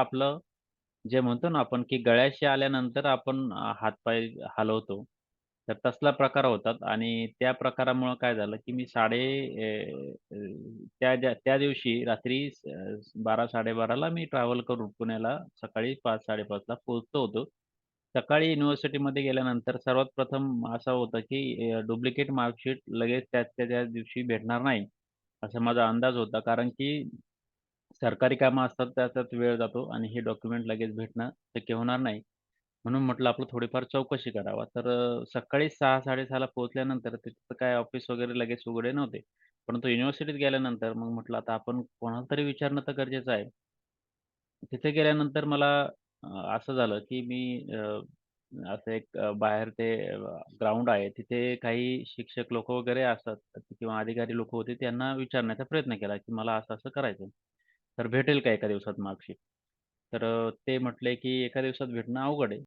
आपलं जे म्हणतो ना आपण, की गळ्याशी आल्यानंतर आपण हातपाय हलवतो. तर तसला प्रकार होतात आणि त्या प्रकारामुळं काय झालं, की मी साडे अ, अ, त्या त्या त्या दिवशी रात्री अ, 12:00-12:30ला मी ट्रॅव्हल करून पुण्याला सकाळी 5:00-5:30ला पोहोचलो होतो. सकाळी युनिव्हर्सिटीमध्ये गेल्यानंतर सर्वात प्रथम असं होतं, की अ, डुप्लिकेट मार्कशीट लगेच त्याच्या त्याच दिवशी भेटणार नाही, असा माझा अंदाज होता. कारण की सरकारी कामं असतात, त्याच्यात वेळ जातो आणि हे डॉक्युमेंट लगेच भेटणं शक्य होणार नाही. म्हणून म्हटलं आपलं थोडीफार चौकशी करावा. तर अ, सकाळी 6:00-6:30ला पोहोचल्यानंतर तिथं काय ऑफिस वगैरे लगेच उघडे नव्हते. परंतु युनिव्हर्सिटीत गेल्यानंतर मग म्हटलं आता आपण कोणाला तरी विचारणं तर गरजेचं आहे. तिथे गेल्यानंतर मला अ, असं झालं, की मी अ, असं एक अ, बाहेर ते अ, ग्राउंड आहे. तिथे काही शिक्षक लोकं वगैरे असतात किंवा अधिकारी लोकं होते. त्यांना विचारण्याचा प्रयत्न केला, की मला असं-असं करायचं आहे. तर भेटेल का एका दिवसात मार्कशीट? तर ते म्हटले, की एका दिवसात भेटणं अवघड आहे.